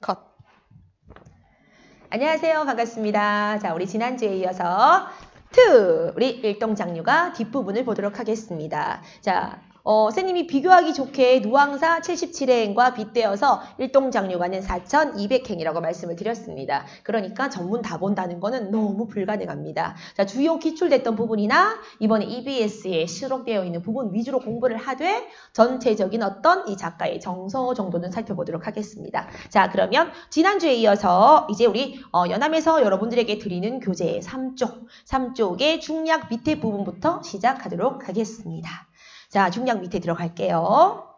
컷. 안녕하세요. 반갑습니다. 자, 우리 지난주에 이어서 2 우리 일동 장류가 뒷부분을 보도록 하겠습니다. 자, 어, 선생님이 비교하기 좋게 누항사 77회행과 빗대어서 일동장류가는 4,200행이라고 말씀을 드렸습니다. 그러니까 전문 다 본다는 거는 너무 불가능합니다. 자, 주요 기출됐던 부분이나 이번에 EBS에 수록되어 있는 부분 위주로 공부를 하되 전체적인 어떤 이 작가의 정서 정도는 살펴보도록 하겠습니다. 자, 그러면 지난주에 이어서 이제 우리 어, 연암에서 여러분들에게 드리는 교재 3쪽, 3쪽의 중략 밑에 부분부터 시작하도록 하겠습니다. 자, 중량 밑에 들어갈게요.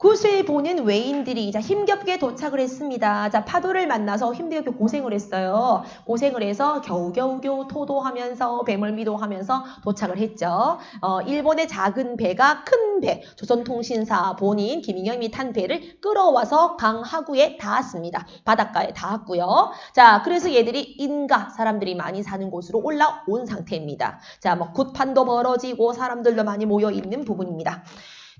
굿을 보는 외인들이 자, 힘겹게 도착을 했습니다. 자, 파도를 만나서 힘들게 고생을 했어요. 고생을 해서 겨우겨우겨우 토도하면서 배멀미도 하면서 도착을 했죠. 어, 일본의 작은 배가 큰 배, 조선통신사 본인 김인영이 탄 배를 끌어와서 강 하구에 닿았습니다. 바닷가에 닿았고요. 자, 그래서 얘들이 인가 사람들이 많이 사는 곳으로 올라온 상태입니다. 자, 뭐 굿판도 벌어지고 사람들도 많이 모여 있는 부분입니다.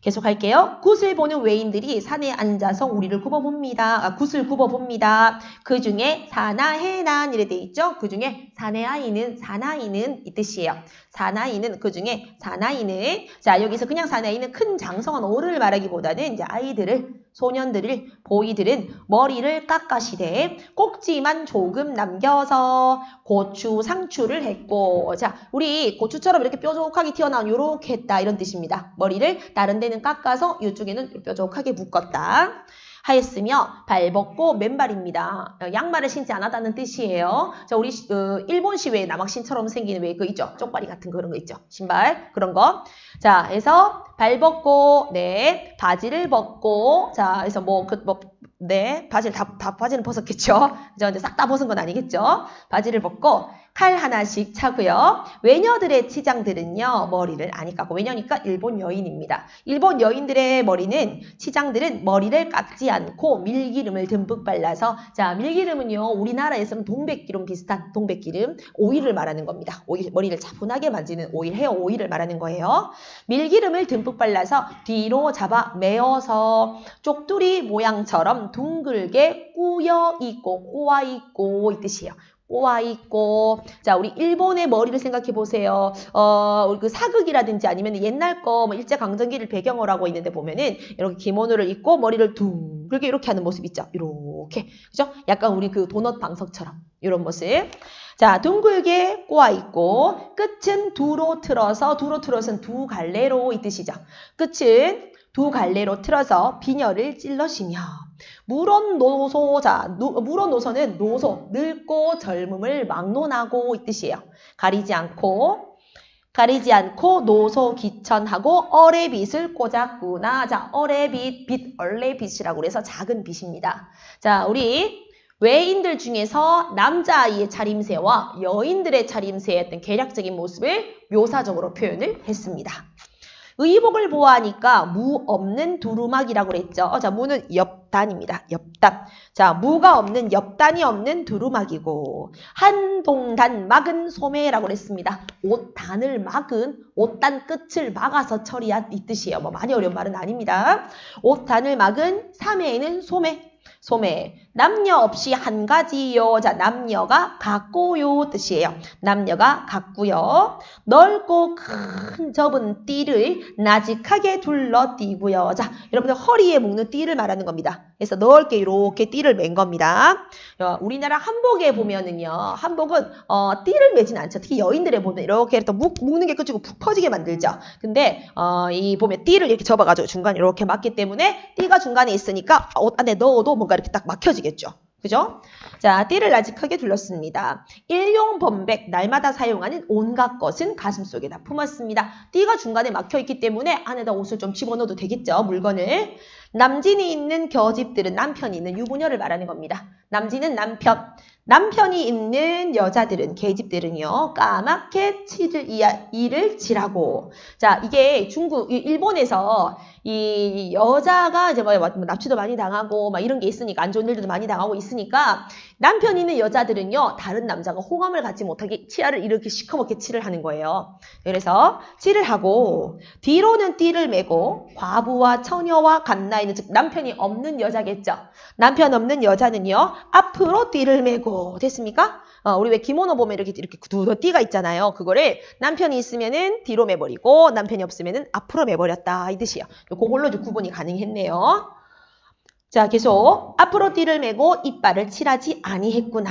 계속 할게요. 굿을 보는 외인들이 산에 앉아서 우리를 굽어봅니다. 아, 굿을 굽어봅니다. 그 중에 사나해난 이래 돼 있죠. 그 중에 사내 아이는 사나이는 이 뜻이에요. 사나이는 그 중에 사나이는 자 여기서 그냥 사나이는 큰 장성한 어른을 말하기보다는 이제 아이들을 소년들을 보이들은 머리를 깎아시되 꼭지만 조금 남겨서 고추 상추를 했고 자 우리 고추처럼 이렇게 뾰족하게 튀어나온 요렇게 했다 이런 뜻입니다. 머리를 다른 데는 깎아서 이쪽에는 뾰족하게 묶었다. 하였으며 발벗고 맨발입니다. 어, 양말을 신지 않았다는 뜻이에요. 자, 우리 어, 일본 시외 남학신처럼 생기는 왜 그 있죠? 쪽발이 같은 그런 거 있죠? 신발 그런 거. 자, 해서 발벗고 네 바지를 벗고 자, 그래서 뭐 그 뭐, 네 바지를 다, 다 바지는 벗었겠죠? 이제 싹다 벗은 건 아니겠죠? 바지를 벗고 칼 하나씩 차고요. 외녀들의 치장들은요. 머리를 아니 깎고 외녀니까 일본 여인입니다. 일본 여인들의 머리는 치장들은 머리를 깎지 않고 밀기름을 듬뿍 발라서 자 밀기름은요. 우리나라에서는 동백기름 비슷한 동백기름 오일을 말하는 겁니다. 오일 머리를 차분하게 만지는 오일 헤어 오일을 말하는 거예요. 밀기름을 듬뿍 발라서 뒤로 잡아 메어서 쪽두리 모양처럼 둥글게 꾸여 있고 꼬아 있고 이 뜻이에요. 꼬아 있고 자 우리 일본의 머리를 생각해 보세요. 어 우리 그 사극이라든지 아니면 옛날 거 뭐 일제 강점기를 배경으로 하고 있는데 보면은 이렇게 기모노를 입고 머리를 둥글게 이렇게 하는 모습 있죠. 이렇게 그죠? 약간 우리 그 도넛 방석처럼 이런 모습. 자 둥글게 꼬아 있고 끝은 두로 틀어서 두로 틀어서는 두 갈래로 이 뜻이죠. 끝은 두 갈래로 틀어서 비녀를 찔러시며 물론 노소자, 물론 노소는 노소, 늙고 젊음을 막론하고 이 뜻이에요. 가리지 않고 가리지 않고 노소 기천하고 어레빗을 꽂았구나. 자, 어레빗, 빛, 얼레빗이라고 그래서 작은 빛입니다. 자, 우리 외인들 중에서 남자아이의 차림새와 여인들의 차림새의 어떤 계략적인 모습을 묘사적으로 표현을 했습니다. 의복을 보아하니까 무 없는 두루마기라고 그랬죠. 어, 자, 무는 옆단입니다. 옆단. 자, 무가 없는 옆단이 없는 두루마기고 한동단 막은 소매라고 그랬습니다. 옷단을 막은 옷단 끝을 막아서 처리한 이 뜻이에요. 뭐 많이 어려운 말은 아닙니다. 옷단을 막은 삼해에는 소매. 소매. 남녀 없이 한 가지요. 자, 남녀가 같고요 뜻이에요. 남녀가 같고요. 넓고 큰 접은 띠를 나직하게 둘러띠고요. 자, 여러분들 허리에 묶는 띠를 말하는 겁니다. 그래서 넓게 이렇게 띠를 맨 겁니다. 어, 우리나라 한복에 보면은요. 한복은 어, 띠를 매진 않죠. 특히 여인들에 보면 이렇게 또 묶, 묶는 게 끝이고 푹 퍼지게 만들죠. 근데 어, 이 보면 띠를 이렇게 접어가지고 중간에 이렇게 맞기 때문에 띠가 중간에 있으니까 옷 안에 넣어도 뭔가 이렇게 딱 막혀지겠죠. 그죠? 자, 띠를 아직 크게 둘렀습니다. 일용 범백, 날마다 사용하는 온갖 것은 가슴 속에 다 품었습니다. 띠가 중간에 막혀 있기 때문에 안에다 옷을 좀 집어넣어도 되겠죠, 물건을. 남진이 있는 겨집들은 남편이 있는 유부녀를 말하는 겁니다. 남진은 남편. 남편이 있는 여자들은 계집들은요 까맣게 치를 이를 칠하고 자 이게 중국 일본에서 이 여자가 이제 뭐 납치도 많이 당하고 막 이런 게 있으니까 안 좋은 일들도 많이 당하고 있으니까 남편 있는 여자들은요 다른 남자가 호감을 갖지 못하게 치아를 이렇게 시커멓게 칠을 하는 거예요. 그래서 칠을 하고 뒤로는 띠를 메고 과부와 처녀와 갓나이 나이는 즉 남편이 없는 여자겠죠. 남편 없는 여자는요. 앞으로 띠를 메고 됐습니까? 어, 우리 왜 기모노 보면 이렇게 이렇게 두더 띠가 있잖아요. 그거를 남편이 있으면은 뒤로 매버리고 남편이 없으면은 앞으로 매버렸다 이 뜻이에요. 그걸로 구분이 가능했네요. 자, 계속 앞으로 띠를 메고 이빨을 칠하지 아니했구나.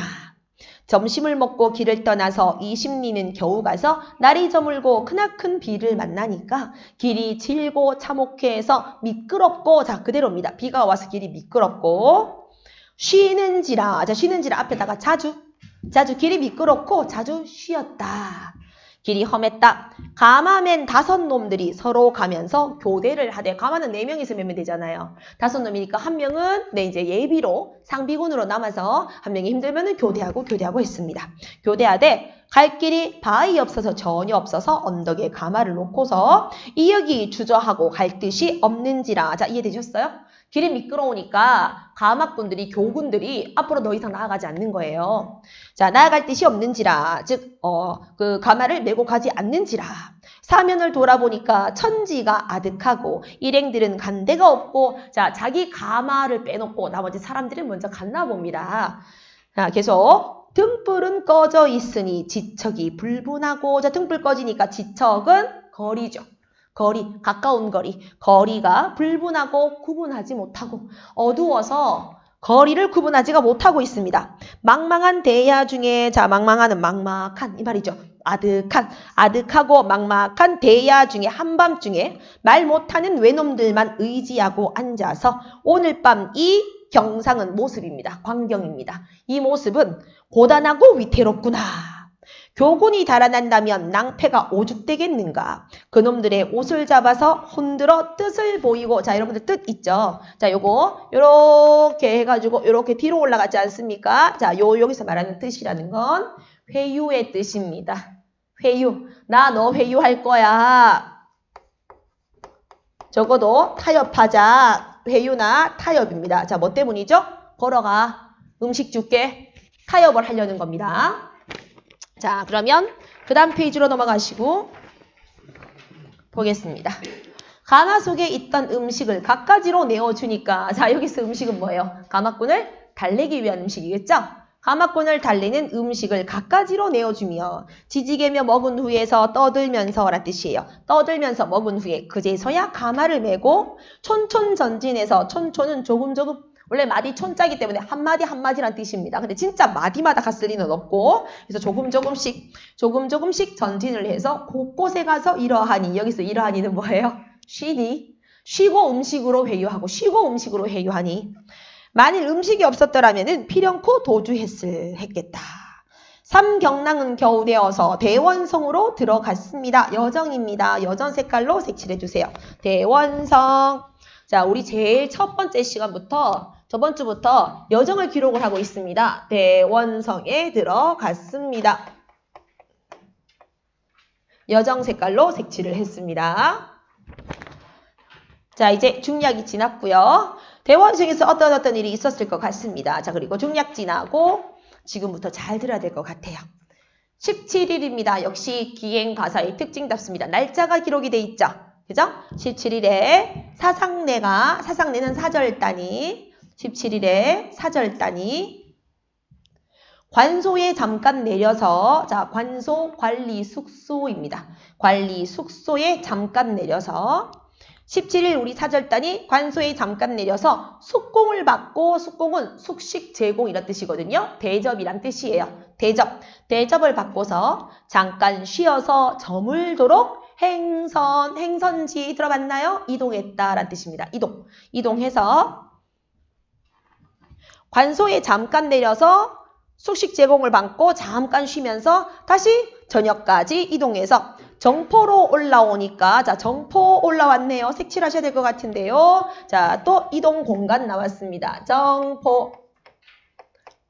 점심을 먹고 길을 떠나서 이십리는 겨우 가서 날이 저물고 크나큰 비를 만나니까 길이 질고 참혹해서 미끄럽고 자 그대로입니다. 비가 와서 길이 미끄럽고 쉬는지라 자 쉬는지라 앞에다가 자주 자주 길이 미끄럽고 자주 쉬었다. 길이 험했다. 가마맨 다섯 놈들이 서로 가면서 교대를 하되 가마는 네 명이서 매면 되잖아요. 다섯 놈이니까 한 명은 네 이제 예비로 상비군으로 남아서 한 명이 힘들면은 교대하고 교대하고 했습니다. 교대하되 갈 길이 바위 없어서 전혀 없어서 언덕에 가마를 놓고서 이역이 주저하고 갈 뜻이 없는지라 자 이해되셨어요? 길이 미끄러우니까 가마꾼들이 교군들이 앞으로 더 이상 나아가지 않는 거예요. 자 나아갈 뜻이 없는지라 즉 어 그 가마를 메고 가지 않는지라 사면을 돌아보니까 천지가 아득하고 일행들은 간 데가 없고 자 자기 가마를 빼놓고 나머지 사람들은 먼저 갔나 봅니다. 자 계속 등불은 꺼져 있으니 지척이 불분하고 자 등불 꺼지니까 지척은 거리죠. 거리, 가까운 거리, 거리가 불분하고 구분하지 못하고 어두워서 거리를 구분하지가 못하고 있습니다. 망망한 대야 중에 자 망망하는 막막한 이 말이죠. 아득한 아득하고 막막한 대야 중에 한밤 중에 말 못하는 외놈들만 의지하고 앉아서 오늘 밤 이 경상은 모습입니다. 광경입니다. 이 모습은 고단하고 위태롭구나. 교군이 달아난다면 낭패가 오죽되겠는가. 그놈들의 옷을 잡아서 흔들어 뜻을 보이고 자 여러분들 뜻 있죠. 자 요거 요렇게 해가지고 요렇게 뒤로 올라가지 않습니까? 자요 여기서 말하는 뜻이라는 건 회유의 뜻입니다. 회유. 나 너 회유할 거야. 적어도 타협하자. 회유나 타협입니다. 자, 뭐 때문이죠? 걸어가. 음식 줄게. 타협을 하려는 겁니다. 자, 그러면 그 다음 페이지로 넘어가시고 보겠습니다. 가마 속에 있던 음식을 갖가지로 내어주니까 자, 여기서 음식은 뭐예요? 가마꾼을 달래기 위한 음식이겠죠? 가마꾼을 달래는 음식을 갖가지로 내어주며 지지개며 먹은 후에서 떠들면서 라 뜻이에요. 떠들면서 먹은 후에 그제서야 가마를 메고 촌촌전진해서 촌촌은 조금 조금 원래 마디 촌자기 때문에 한마디 한마디란 뜻입니다. 근데 진짜 마디마다 갔을 리는 없고 그래서 조금 조금씩 조금 조금씩 전진을 해서 곳곳에 가서 이러하니 여기서 이러하니는 뭐예요? 쉬니 쉬고 음식으로 회유하고 쉬고 음식으로 회유하니 만일 음식이 없었더라면 필연코 도주했을 했겠다. 삼경랑은 겨우 되어서 대원성으로 들어갔습니다. 여정입니다. 여정 색깔로 색칠해 주세요. 대원성. 자, 우리 제일 첫 번째 시간부터 저번 주부터 여정을 기록을 하고 있습니다. 대원성에 들어갔습니다. 여정 색깔로 색칠을 했습니다. 자, 이제 중약이 지났고요. 대원성에서 어떤 어떤 일이 있었을 것 같습니다. 자, 그리고 중약 지나고 지금부터 잘 들어야 될 것 같아요. 17일입니다. 역시 기행 가사의 특징답습니다. 날짜가 기록이 돼 있죠. 그죠? 17일에 사상내가, 사상내는 사절단이, 17일에 사절단이 관소에 잠깐 내려서, 자, 관소 관리 숙소입니다. 관리 숙소에 잠깐 내려서 17일 우리 사절단이 관소에 잠깐 내려서 숙공을 받고 숙공은 숙식 제공 이런 뜻이거든요. 대접이란 뜻이에요. 대접. 대접을 받고서 잠깐 쉬어서 저물도록 행선, 행선지 들어봤나요? 이동했다라는 뜻입니다. 이동. 이동해서 관소에 잠깐 내려서 숙식 제공을 받고 잠깐 쉬면서 다시 저녁까지 이동해서 정포로 올라오니까 자 정포 올라왔네요. 색칠하셔야 될 것 같은데요. 자 또 이동 공간 나왔습니다. 정포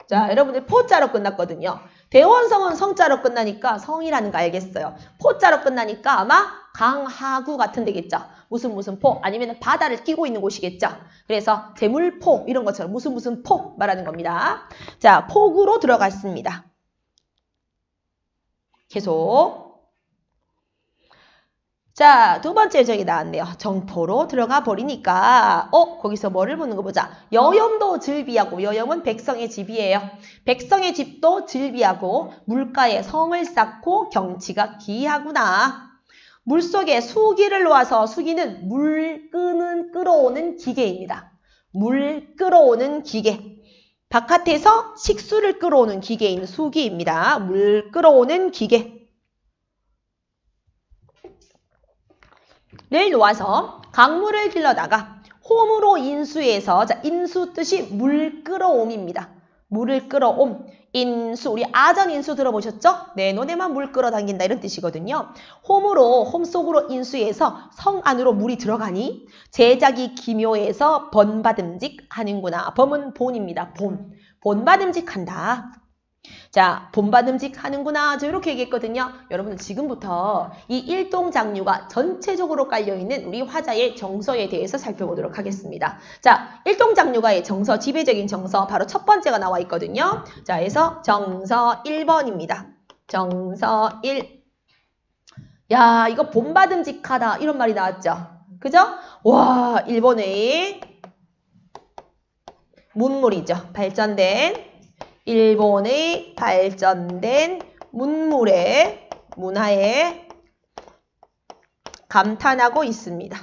자 여러분들 포자로 끝났거든요. 대원성은 성자로 끝나니까 성이라는 거 알겠어요. 포자로 끝나니까 아마 강하구 같은 데겠죠. 무슨 무슨 포 아니면 바다를 끼고 있는 곳이겠죠. 그래서 재물포 이런 것처럼 무슨 무슨 포 말하는 겁니다. 자 폭으로 들어갔습니다. 계속 자, 두 번째 저기 나왔네요. 정포로 들어가 버리니까 어, 거기서 뭐를 보는 거 보자. 여염도 즐비하고 여염은 백성의 집이에요. 백성의 집도 즐비하고 물가에 성을 쌓고 경치가 기이하구나. 물속에 수기를 놓아서 수기는 물 끄는 끌어오는 기계입니다. 물 끌어오는 기계. 바깥에서 식수를 끌어오는 기계인 수기입니다. 물 끌어오는 기계. 를 놓아서 강물을 길러다가 홈으로 인수해서 자 인수 뜻이 물 끌어옴입니다. 물을 끌어옴. 인수 우리 아전 인수 들어보셨죠? 내 눈에만 물 끌어당긴다 이런 뜻이거든요. 홈으로 홈 속으로 인수해서 성 안으로 물이 들어가니 제작이 기묘해서 번받음직 하는구나. 범은 본입니다. 본. 본받음직한다. 자, 본받음직 하는구나. 저 이렇게 얘기했거든요. 여러분 지금부터 이 일동장류가 전체적으로 깔려있는 우리 화자의 정서에 대해서 살펴보도록 하겠습니다. 자, 일동장류가의 정서, 지배적인 정서 바로 첫 번째가 나와 있거든요. 자, 그래서 정서 1번입니다. 정서 1. 야, 이거 본받음직하다. 이런 말이 나왔죠. 그죠? 와, 1번의 문물이죠. 발전된 일본의 발전된 문물의 문화에 감탄하고 있습니다.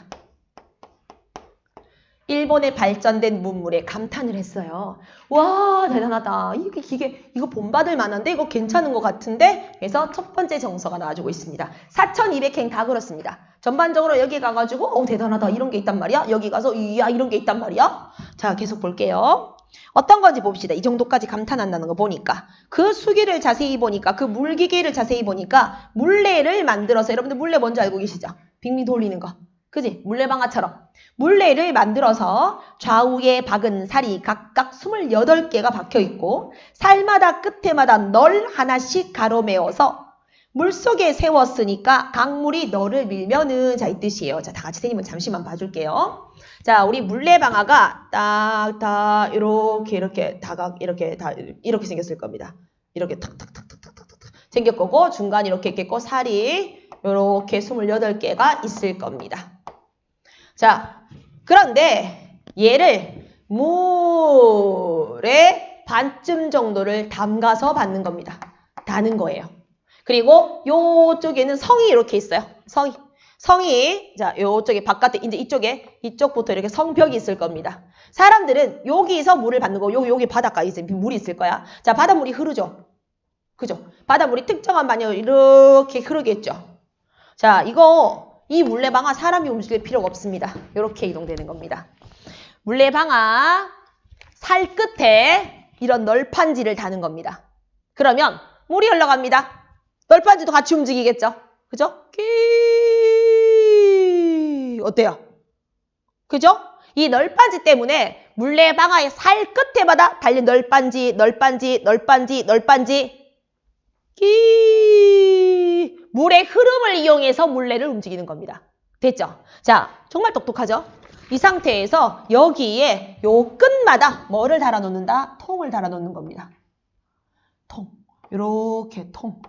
일본의 발전된 문물에 감탄을 했어요. 와 대단하다. 이게 기계 이거 본받을 만한데 이거 괜찮은 것 같은데 그래서 첫 번째 정서가 나와주고 있습니다. 4200행 다 그렇습니다. 전반적으로 여기 가가지고 어 대단하다 이런 게 있단 말이야. 여기 가서 이야 이런 게 있단 말이야. 자 계속 볼게요. 어떤 건지 봅시다. 이 정도까지 감탄한다는 거 보니까. 그 수기를 자세히 보니까, 그 물기계를 자세히 보니까, 물레를 만들어서, 여러분들 물레 뭔지 알고 계시죠? 빙미 돌리는 거. 그지? 물레방아처럼. 물레를 만들어서 좌우에 박은 살이 각각 28개가 박혀 있고, 살마다 끝에마다 널 하나씩 가로메어서 물속에 세웠으니까 강물이 너를 밀면은 자 이 뜻이에요. 자 다 같이 선생님은 잠시만 봐줄게요. 자 우리 물레방아가 딱딱 이렇게 이렇게 다각 이렇게 다 이렇게 생겼을 겁니다. 이렇게 탁탁탁탁탁탁탁 생길 거고 중간 이렇게 있겠고 살이 이렇게 28개가 있을 겁니다. 자 그런데 얘를 물에 반쯤 정도를 담가서 받는 겁니다. 다는 거예요. 그리고 요쪽에는 성이 이렇게 있어요. 성이. 성이 자 요쪽에 바깥에 이제 이쪽에 이쪽부터 이렇게 성벽이 있을 겁니다. 사람들은 여기서 물을 받는 거 여기 바닷가에 있어요. 물이 있을 거야. 자 바닷물이 흐르죠. 그죠? 바닷물이 특정한 방향으로 이렇게 흐르겠죠. 자 이거 이 물레방아 사람이 움직일 필요가 없습니다. 이렇게 이동되는 겁니다. 물레방아 살 끝에 이런 널판지를 다는 겁니다. 그러면 물이 흘러갑니다. 널판지도 같이 움직이겠죠? 그죠? 끼 어때요? 그죠? 이 널빤지 때문에 물레방아의 살 끝에마다 달린 널빤지, 널빤지, 널빤지, 널빤지 끼 물의 흐름을 이용해서 물레를 움직이는 겁니다. 됐죠? 자, 정말 똑똑하죠? 이 상태에서 여기에 요 끝마다 뭐를 달아놓는다? 통을 달아놓는 겁니다. 통. 이렇게 통.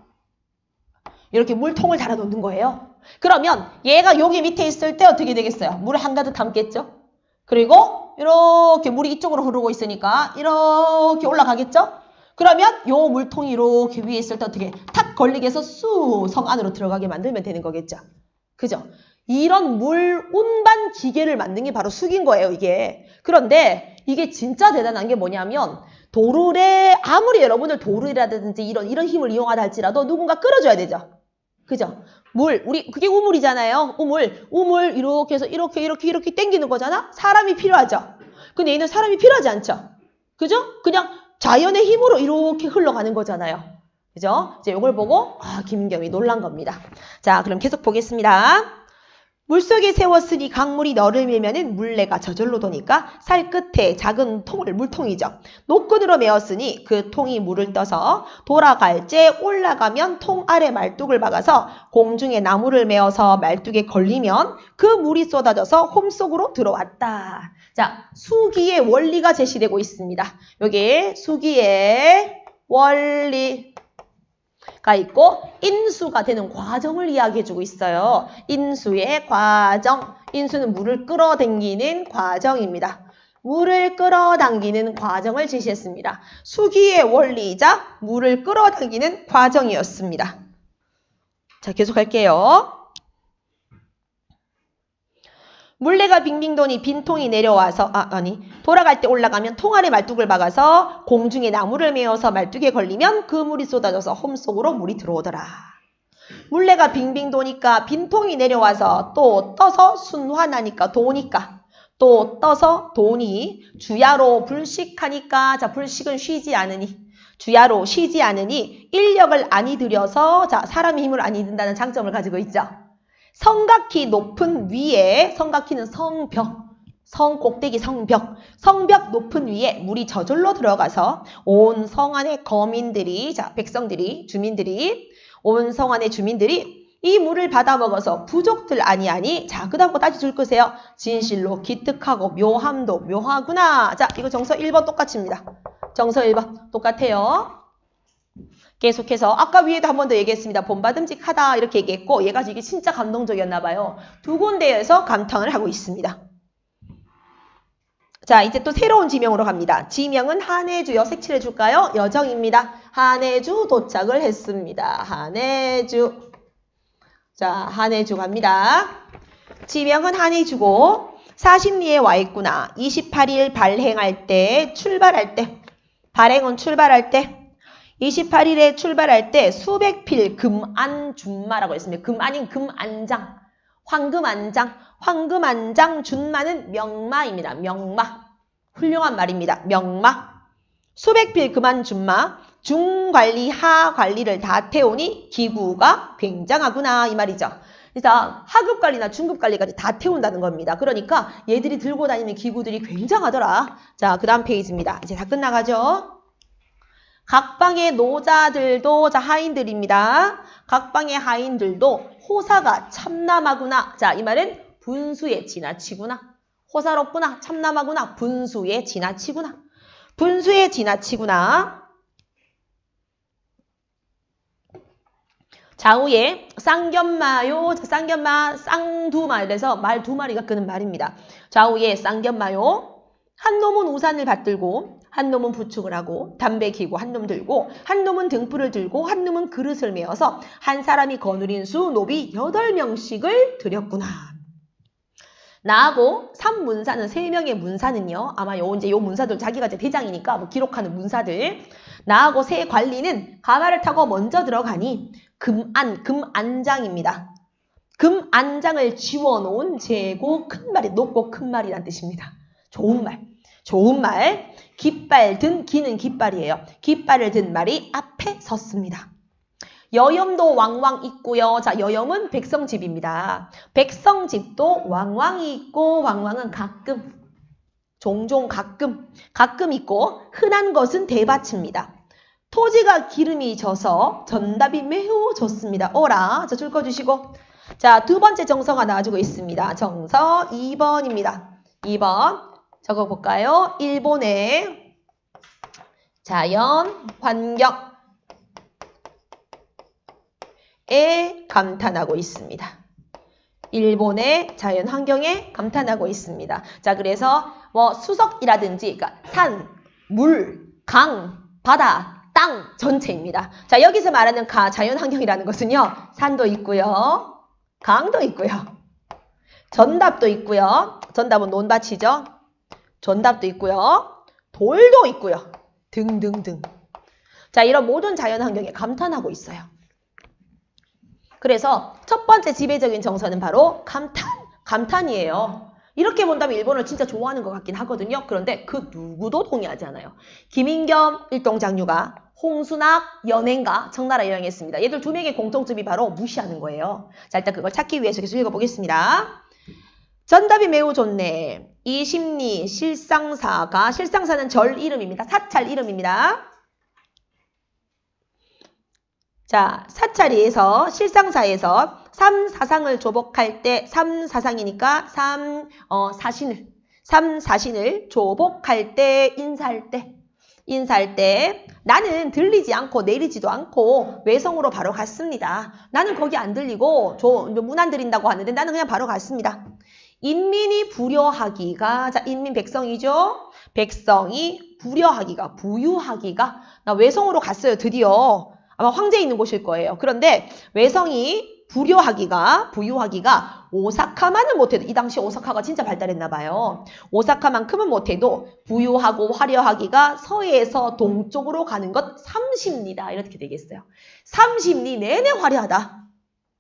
이렇게 물통을 달아 놓는 거예요. 그러면 얘가 여기 밑에 있을 때 어떻게 되겠어요? 물을 한가득 담겠죠? 그리고 이렇게 물이 이쪽으로 흐르고 있으니까 이렇게 올라가겠죠? 그러면 요 물통이 이렇게 위에 있을 때 어떻게 탁 걸리게 해서 쑥 성 안으로 들어가게 만들면 되는 거겠죠? 그죠? 이런 물 운반 기계를 만든 게 바로 숙인 거예요, 이게. 그런데 이게 진짜 대단한 게 뭐냐면 도르래 아무리 여러분들 도르라든지 이런 이런 힘을 이용하다 할지라도 누군가 끌어줘야 되죠. 그죠? 물, 우리 그게 우물이잖아요. 우물, 우물 이렇게 해서 이렇게 이렇게 이렇게 당기는 거잖아. 사람이 필요하죠. 근데 얘는 사람이 필요하지 않죠. 그죠? 그냥 자연의 힘으로 이렇게 흘러가는 거잖아요. 그죠? 이제 이걸 보고 아 김경이 놀란 겁니다. 자, 그럼 계속 보겠습니다. 물속에 세웠으니 강물이 너를 밀면은 물레가 저절로 도니까 살 끝에 작은 통을 물통이죠. 노끈으로 메었으니 그 통이 물을 떠서 돌아갈 때 올라가면 통 아래 말뚝을 박아서 공중에 나무를 메어서 말뚝에 걸리면 그 물이 쏟아져서 홈 속으로 들어왔다. 자, 수기의 원리가 제시되고 있습니다. 여기 수기의 원리. 가 있고 인수가 되는 과정을 이야기해주고 있어요. 인수의 과정. 인수는 물을 끌어당기는 과정입니다. 물을 끌어당기는 과정을 제시했습니다. 수기의 원리이자 물을 끌어당기는 과정이었습니다. 자, 계속할게요. 물레가 빙빙 도니 빈통이 내려와서 아 아니 돌아갈 때 올라가면 통 아래 말뚝을 박아서 공중에 나무를 메어서 말뚝에 걸리면 그 물이 쏟아져서 홈 속으로 물이 들어오더라. 물레가 빙빙 도니까 빈통이 내려와서 또 떠서 순환하니까 도니까 또 떠서 도니 주야로 불식하니까 자 불식은 쉬지 않으니 주야로 쉬지 않으니 인력을 안이 들여서 자 사람의 힘을 안이 든다는 장점을 가지고 있죠. 성각히 높은 위에 성각히는 성벽 성 꼭대기 성벽 성벽 높은 위에 물이 저절로 들어가서 온 성 안의 거민들이 자 백성들이 주민들이 온 성 안의 주민들이 이 물을 받아 먹어서 부족들 아니하니 자 그 다음고 따지 줄 거세요. 진실로 기특하고 묘함도 묘하구나. 자 이거 정서 1번 똑같습니다. 정서 1번 똑같아요 계속해서 아까 위에도 한 번 더 얘기했습니다. 본받음직하다 이렇게 얘기했고 얘가 이게 진짜 감동적이었나 봐요. 두 군데에서 감탄을 하고 있습니다. 자 이제 또 새로운 지명으로 갑니다. 지명은 한해주요. 색칠해 줄까요? 여정입니다. 한해주 도착을 했습니다. 한해주 자 한해주 갑니다. 지명은 한해주고 40리에 와 있구나. 28일 발행할 때 출발할 때 발행은 출발할 때 28일에 출발할 때 수백 필 금안 준마라고 했습니다. 금안인 금안장, 황금안장, 황금안장 준마는 명마입니다. 명마. 훌륭한 말입니다. 명마. 수백 필 금안 준마, 중관리, 하관리를 다 태우니 기구가 굉장하구나 이 말이죠. 그래서 하급 관리나 중급 관리까지 다 태운다는 겁니다. 그러니까 얘들이 들고 다니는 기구들이 굉장하더라. 자, 그 다음 페이지입니다. 이제 다 끝나가죠. 각 방의 노자들도 자 하인들입니다. 각 방의 하인들도 호사가 참남하구나. 자, 이 말은 분수에 지나치구나. 호사롭구나. 참남하구나. 분수에 지나치구나. 분수에 지나치구나. 좌우에 쌍견마요, 쌍견마, 쌍두마 이래서 말 두 마리가 끄는 말입니다. 좌우에 쌍견마요, 한 놈은 우산을 받들고 한 놈은 부축을 하고 담배 기고 한 놈 들고 한 놈은 등불을 들고 한 놈은 그릇을 메어서 한 사람이 거느린 수 노비 여덟 명씩을 드렸구나. 나하고 삼문사는 세 명의 문사는요. 아마 요 이제 요 문사들 자기가 이제 대장이니까 뭐 기록하는 문사들. 나하고 세 관리는 가마를 타고 먼저 들어가니 금안 금안장입니다. 금안장을 지워 놓은 재고 큰 말이 높고 큰 말이란 뜻입니다. 좋은 말. 좋은 말. 깃발 든 기는 깃발이에요. 깃발을 든 말이 앞에 섰습니다. 여염도 왕왕 있고요. 자, 여염은 백성집입니다. 백성집도 왕왕이 있고 왕왕은 가끔 종종 가끔 가끔 있고 흔한 것은 대밭입니다. 토지가 기름이 져서 전답이 매우 좋습니다. 오라. 자, 줄 꺼주시고. 자, 두 번째 정서가 나와주고 있습니다. 정서 2번입니다. 2번. 적어볼까요? 일본의 자연 환경에 감탄하고 있습니다. 일본의 자연 환경에 감탄하고 있습니다. 자, 그래서 뭐 수석이라든지 그러니까 산, 물, 강, 바다, 땅 전체입니다. 자, 여기서 말하는 가 자연 환경이라는 것은요. 산도 있고요. 강도 있고요. 전답도 있고요. 전답은 논밭이죠. 전답도 있고요. 돌도 있고요. 등등등. 자, 이런 모든 자연 환경에 감탄하고 있어요. 그래서 첫 번째 지배적인 정서는 바로 감탄, 감탄이에요. 이렇게 본다면 일본을 진짜 좋아하는 것 같긴 하거든요. 그런데 그 누구도 동의하지 않아요. 김인겸 일동장류가 홍순학 연행가 청나라 여행했습니다. 얘들 두 명의 공통점이 바로 무시하는 거예요. 자, 일단 그걸 찾기 위해서 계속 읽어보겠습니다. 전답이 매우 좋네. 이 심리 실상사가 실상사는 절 이름입니다. 사찰 이름입니다. 자, 사찰이에서 실상사에서 삼사상을 조복할 때 삼사상이니까 삼 어, 사신을 삼사신을 조복할 때 인사할 때 인사할 때 나는 들리지 않고 내리지도 않고 외성으로 바로 갔습니다. 나는 거기 안 들리고 문안 들린다고 하는데 나는 그냥 바로 갔습니다. 인민이 불효하기가 자 인민 백성이죠. 백성이 불효하기가 부유하기가 나 외성으로 갔어요. 드디어 아마 황제 있는 곳일 거예요. 그런데 외성이 불효하기가 부유하기가 오사카만은 못해도 이 당시 오사카가 진짜 발달했나 봐요. 오사카만큼은 못해도 부유하고 화려하기가 서해에서 동쪽으로 가는 것 30리다 이렇게 되겠어요. 30리 내내 화려하다.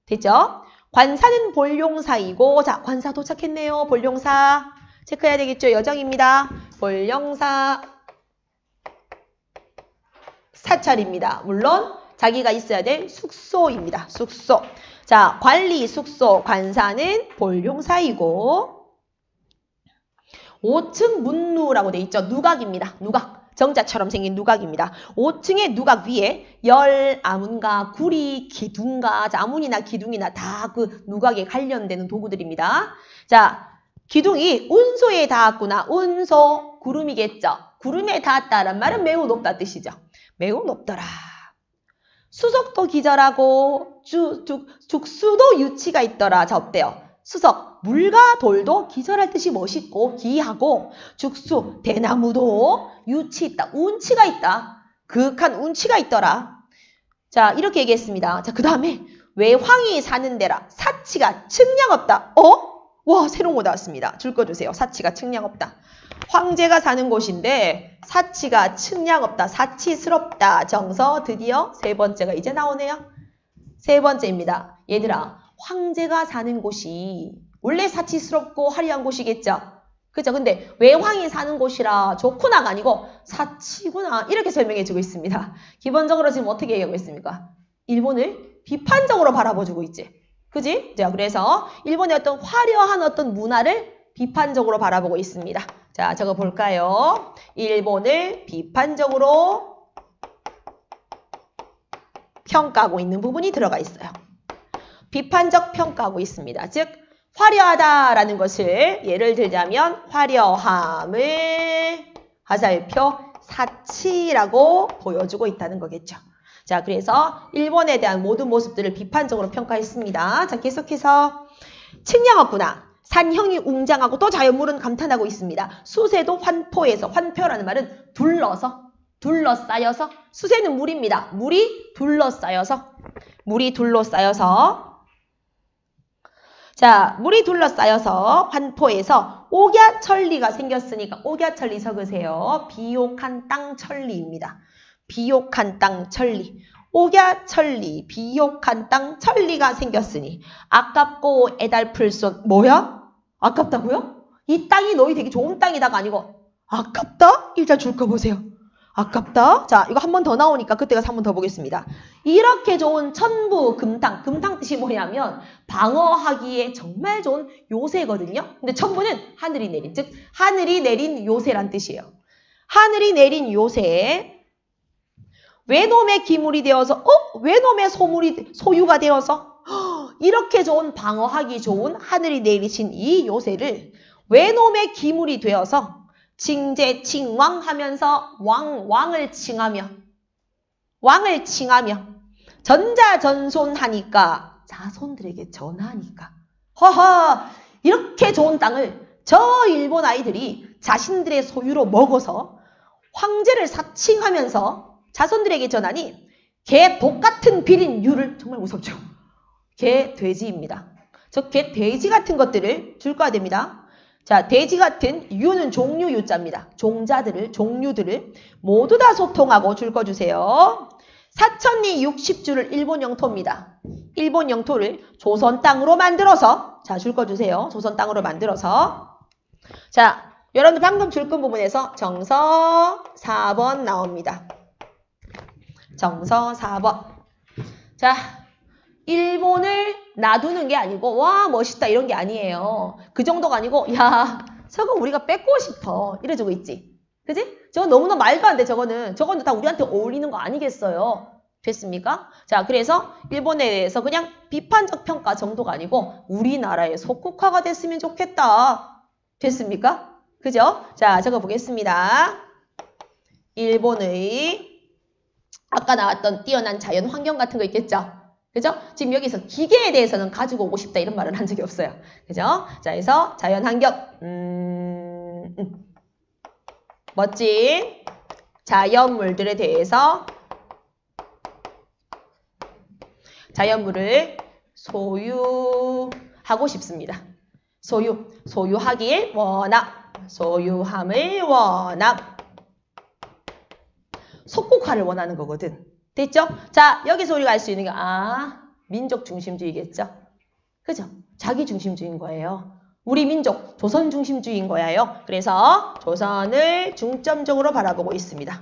됐죠? 관사는 볼용사이고 자 관사 도착했네요. 볼용사 체크해야 되겠죠. 여정입니다. 볼용사 사찰입니다. 물론 자기가 있어야 될 숙소입니다. 숙소. 자, 관리 숙소 관사는 볼용사이고 5층 문루라고 돼 있죠. 누각입니다. 누각. 정자처럼 생긴 누각입니다. 5층의 누각 위에 열, 아문과 구리, 기둥과 자, 아문이나 기둥이나 다 그 누각에 관련되는 도구들입니다. 자, 기둥이 운소에 닿았구나. 운소, 구름이겠죠. 구름에 닿았다란 말은 매우 높다 뜻이죠. 매우 높더라. 수석도 기절하고 주, 죽, 죽수도 유치가 있더라. 자 어때요? 수석, 물과 돌도 기절할 듯이 멋있고 기하고 죽수, 대나무도 유치 있다. 운치가 있다. 그윽한 운치가 있더라. 자 이렇게 얘기했습니다. 자 그 다음에 외황이 사는 데라 사치가 측량 없다. 어? 와 새로운 거 나왔습니다. 줄 거 주세요. 사치가 측량 없다. 황제가 사는 곳인데 사치가 측량 없다. 사치스럽다. 정서 드디어 세 번째가 이제 나오네요. 세 번째입니다. 얘들아 황제가 사는 곳이 원래 사치스럽고 화려한 곳이겠죠. 그죠? 근데 외황이 사는 곳이라 좋구나가 아니고 사치구나 이렇게 설명해주고 있습니다. 기본적으로 지금 어떻게 얘기하고 있습니까? 일본을 비판적으로 바라봐주고 있지. 그지? 자, 그래서 일본의 어떤 화려한 어떤 문화를 비판적으로 바라보고 있습니다. 자, 적어 볼까요? 일본을 비판적으로 평가하고 있는 부분이 들어가 있어요. 비판적 평가하고 있습니다. 즉, 화려하다라는 것을 예를 들자면 화려함을 화살표 사치라고 보여주고 있다는 거겠죠. 자, 그래서 일본에 대한 모든 모습들을 비판적으로 평가했습니다. 자, 계속해서 측량업구나. 산형이 웅장하고 또 자연물은 감탄하고 있습니다. 수세도 환포에서 환표라는 말은 둘러서 둘러싸여서 수세는 물입니다. 물이 둘러싸여서 물이 둘러싸여서 자 물이 둘러싸여서 환포에서 옥야천리가 생겼으니까 옥야천리 적으세요. 비옥한 땅천리입니다. 비옥한 땅천리 옥야천리 비옥한 땅천리가 생겼으니 아깝고 애달플 수 뭐야? 아깝다고요? 이 땅이 너희 되게 좋은 땅이다가 아니고 아깝다? 일단 줄거 보세요. 아깝다. 자, 이거 한 번 더 나오니까 그때 가서 한 번 더 보겠습니다. 이렇게 좋은 천부 금탕. 금탕 뜻이 뭐냐면 방어하기에 정말 좋은 요새거든요. 근데 천부는 하늘이 내린, 즉 하늘이 내린 요새란 뜻이에요. 하늘이 내린 요새. 외놈의 기물이 되어서 어? 외놈의 소물이 소유가 되어서 이렇게 좋은 방어하기 좋은 하늘이 내리신 이 요새를 외놈의 기물이 되어서 칭제 칭왕 하면서 왕 왕을 칭하며 왕을 칭하며 전자전손 하니까 자손들에게 전하니까 허허 이렇게 좋은 땅을 저 일본 아이들이 자신들의 소유로 먹어서 황제를 사칭하면서 자손들에게 전하니 개 독같은 비린 유를 정말 무섭죠. 개 돼지입니다. 저 개 돼지 같은 것들을 줄 거야 됩니다. 자, 돼지 같은 유는 종류 유자입니다. 종자들을, 종류들을 모두 다 소통하고 줄거 주세요. 사천리 60주를 일본 영토입니다. 일본 영토를 조선 땅으로 만들어서 자, 줄거 주세요. 조선 땅으로 만들어서 자, 여러분들 방금 줄건 부분에서 정서 4번 나옵니다. 정서 4번. 자, 일본을 놔두는 게 아니고 와 멋있다 이런 게 아니에요. 그 정도가 아니고 야 저거 우리가 뺏고 싶어 이래주고 있지. 그지? 저거 너무나 말도 안 돼 저거는. 저거는 다 우리한테 어울리는 거 아니겠어요. 됐습니까? 자 그래서 일본에 대해서 그냥 비판적 평가 정도가 아니고 우리나라의 속국화가 됐으면 좋겠다. 됐습니까? 그죠? 자 적어 보겠습니다. 일본의 아까 나왔던 뛰어난 자연 환경 같은 거 있겠죠? 그죠? 지금 여기서 기계에 대해서는 가지고 오고 싶다 이런 말은 한 적이 없어요. 그죠? 자, 그래서 자연 환경, 음, 음. 멋진 자연물들에 대해서 자연물을 소유하고 싶습니다. 소유, 소유하길 원함, 소유함을 원함. 속국화를 원하는 거거든. 됐죠? 자, 여기서 우리가 알 수 있는 게, 아, 민족 중심주의겠죠? 그죠? 자기 중심주의인 거예요. 우리 민족, 조선 중심주의인 거예요. 그래서 조선을 중점적으로 바라보고 있습니다.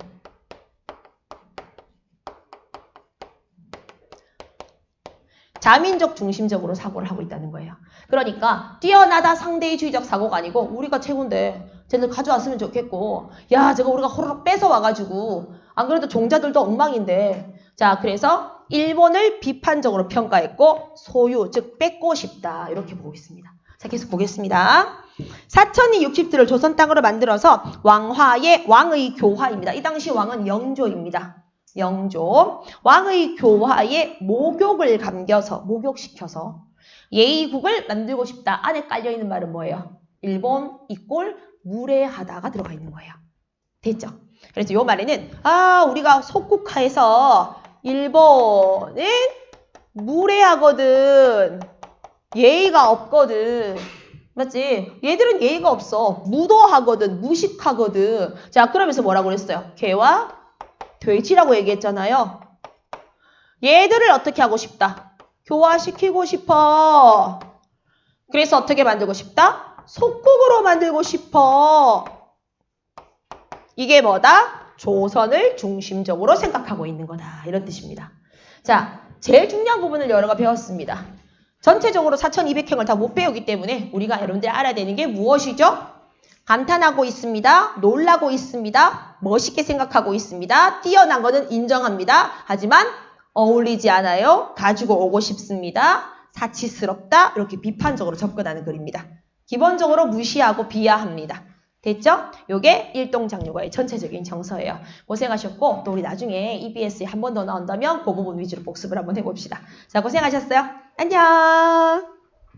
자민족 중심적으로 사고를 하고 있다는 거예요. 그러니까 뛰어나다 상대주의적 사고가 아니고 우리가 최고인데 쟤들 가져왔으면 좋겠고 야 저거 우리가 호로록 뺏어 와가지고 안 그래도 종자들도 엉망인데 자 그래서 일본을 비판적으로 평가했고 소유 즉 뺏고 싶다 이렇게 보고 있습니다. 자 계속 보겠습니다. 사천이 60들을 조선 땅으로 만들어서 왕화의 왕의 교화입니다. 이 당시 왕은 영조입니다. 영조 왕의 교화에 목욕을 감겨서 목욕시켜서 예의국을 만들고 싶다. 안에 깔려 있는 말은 뭐예요? 일본 이꼴 무례하다가 들어가 있는 거예요. 됐죠? 그래서 요 말에는 아 우리가 속국화해서 일본은 무례하거든. 예의가 없거든. 맞지? 얘들은 예의가 없어. 무도하거든. 무식하거든. 자 그러면서 뭐라고 그랬어요? 개와 돼지라고 얘기했잖아요. 얘들을 어떻게 하고 싶다? 교화시키고 싶어. 그래서 어떻게 만들고 싶다? 속국으로 만들고 싶어. 이게 뭐다? 조선을 중심적으로 생각하고 있는 거다. 이런 뜻입니다. 자, 제일 중요한 부분을 여러가 배웠습니다. 전체적으로 4200행을 다 못 배우기 때문에 우리가 여러분들 알아야 되는 게 무엇이죠? 감탄하고 있습니다. 놀라고 있습니다. 멋있게 생각하고 있습니다. 뛰어난 거는 인정합니다. 하지만 어울리지 않아요. 가지고 오고 싶습니다. 사치스럽다. 이렇게 비판적으로 접근하는 글입니다. 기본적으로 무시하고 비하합니다. 됐죠? 요게 일동장류가의 전체적인 정서예요. 고생하셨고 또 우리 나중에 EBS에 한 번 더 나온다면 그 부분 위주로 복습을 한번 해봅시다. 자 고생하셨어요. 안녕.